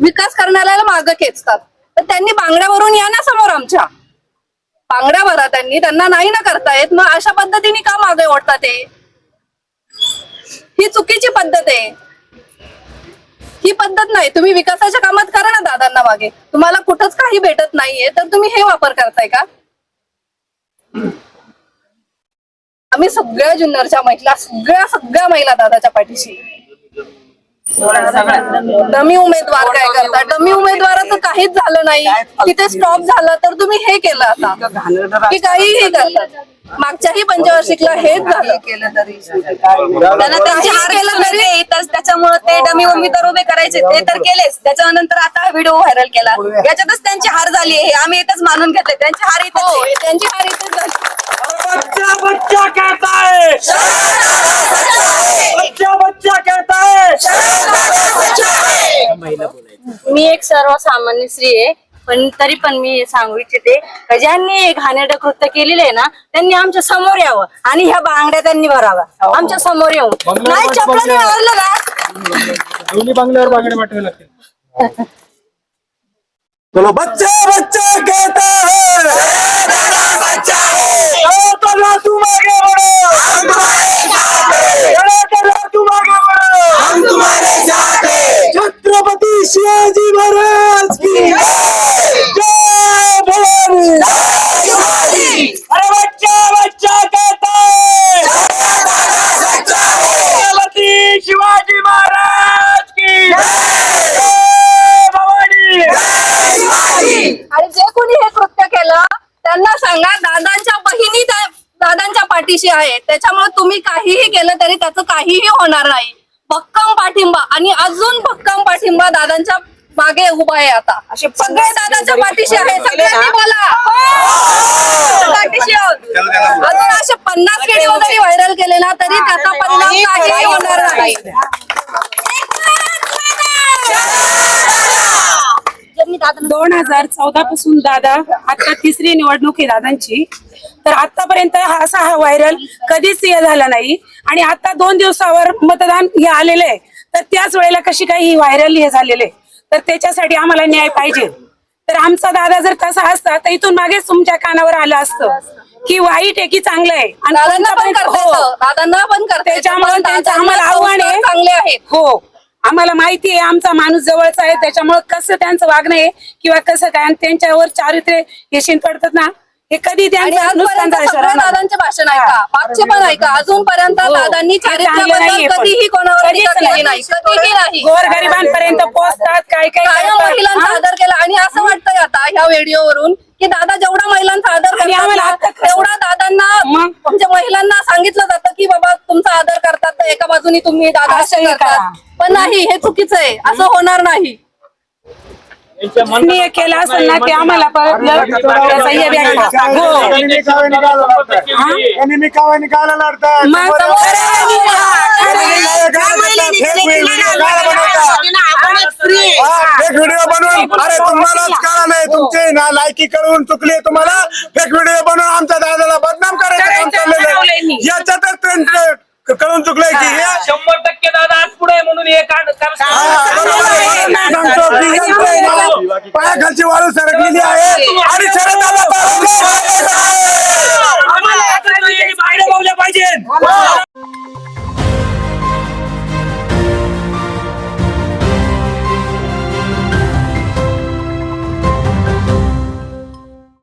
विकास करण्याला मागं खेचतात. तर त्यांनी बांगड्यावरून या ना समोर आमच्या. बांगड्या भरा त्यांनी. त्यांना नाही ना करता येत. मग अशा पद्धतीने का मागे ओढतात ते? ही चुकीची पद्धत आहे. ही पद्धत नाही. तुम्ही विकासाच्या कामात करा ना दादांना मागे. तुम्हाला कुठंच काही भेटत नाहीये. तर तुम्ही हे वापर करताय का? आम्ही सगळ्या जुन्नरच्या महिला सगळ्या सगळ्या महिला दादाच्या पाठीशी. डमी उमेदवार काय करता? डमी उमेदवाराचं काहीच झालं नाही. तिथे स्टॉप झालं तर तुम्ही हे केलं आता. की काहीही करतात मागच्याही पंचवार्षिकला हेच झालं. केलं तरी त्यांना त्यांची हार केलं तरी- केलं तरी त्याच्यामुळे ते डमी उमेदवार उभे करायचे ते तर केलेच. त्याच्यानंतर आता व्हिडिओ व्हायरल केला. याच्यातच त्यांची हार झाली हे आम्ही इथंच मानून घेतले त्यांची हार इथंच हो आहे. त्यांची हार इथेच झाली बच्चा बच्चा कहता है बच्चा बच्चा कहता है मी एक सर्वसामान्य स्त्री आहे. पण तरी पण मी सांगू इच्छिते का ज्यांनी घाणेरडं कृत्य केलेलं आहे ना त्यांनी आमच्यासमोर यावं आणि ह्या बांगड्या त्यांनी भराव्या. आमच्यासमोर येऊन. नाही चपलाने मारलं ना. दोन्ही बांगल्यावर बांगडे पाठवावे लागतील. चलो बच्चा बच्चा कहता है चलो चलो तुम आगे बढ़ो चलो चलो तुम आगे बढ़ो छत्रपति शिवाजी महाराज की जय भवानी अरे बच्चा बच्चा कहता है छत्रपति शिवाजी महाराज की जय भवानी आणि जे कोणी हे कृत्य केलं त्यांना सांगा दादांच्या बहिणी त्या दादांच्या पाठीशी आहेत त्याच्यामुळे तुम्ही काहीही केलं तरी त्याचं काहीही होणार नाही. भक्कम पाठिंबा आणि अजून भक्कम पाठिंबा दादांच्या मागे उभा आहे आता. सगळे दादांच्या पाठीशी आहे सगळ्यांनी बोला. पाठीशी आहोत. अजून असे पन्नास व्हिडिओ जरी व्हायरल केले ना तरी त्याचा परिणाम काहीही होणार नाही. दोन हजार चौदा पासून दादा आता तिसरी निवडणूक आहे दादांची. तर आतापर्यंत हा असा हा व्हायरल कधीच हे झाला नाही. आणि आता दोन दिवसावर मतदान हे आलेलं आहे. तर त्याच वेळेला कशी काही ही व्हायरल हे झालेले तर त्याच्यासाठी आम्हाला न्याय पाहिजे. तर आमचा दादा जर तसा असता तर इथून मागेच तुमच्या कानावर आलं असतं. की वाईट आहे की चांगलं आहे. आणि दादांना पण करता हो. येतं. दादांना पण करता येतं. त्याच्यामुळे पण त्यांचं दादांना आम्हाला आव्हान आहे. संस्कार चांगले आहेत. हो. आम्हाला माहिती आहे आमचा माणूस जवळचा आहे त्याच्यामुळे कसं त्यांचं वागणं आहे किंवा कसं काय आणि त्यांच्यावर चारित्र्य हे शिंपडतात ना हे कधी त्यांचं नुकसान. दादांचे भाषण ऐका मागचे पण ऐका अजूनपर्यंत हो. दादांनी हे चांगलं चारित्र्याबद्दल नाहीये पण. कधीही कोणावर कधीच टीका केली नाही कधीही नाही गोरगरिबांपर्यंत पोहोचतात काय काय कायम करतात. महिलांचा हा? आदर केला आणि असं वाटतंय आता ह्या व्हिडिओवरून की दादा जेवढा महिलांचा आदर करतात तेवढा दादांना? म्हणजे महिलांना सांगितलं जातं की बाबा तुमचा आदर करतात तर एका बाजूनी तुम्ही दादा असं हे करतात करा. पण नाही हे चुकीचं आहे असं होणार नाही हे केलं असेल ना ते आम्हाला परत त्याचा हे द्यायला. हो त्यांनी निकावा निकाला लढतात मग समोर फेक व्हिडिओ बनवून अरे तुम्हालाच कळा नाही तुमचे ना लायकी कळून चुकली तुम्हाला फेक व्हिडिओ बनवून आमच्या दादाला बदनाम करायचं काम चाललेलं आहे. याच्यातच ट्रेंड कळून चुकलंय की हे शंभर टक्के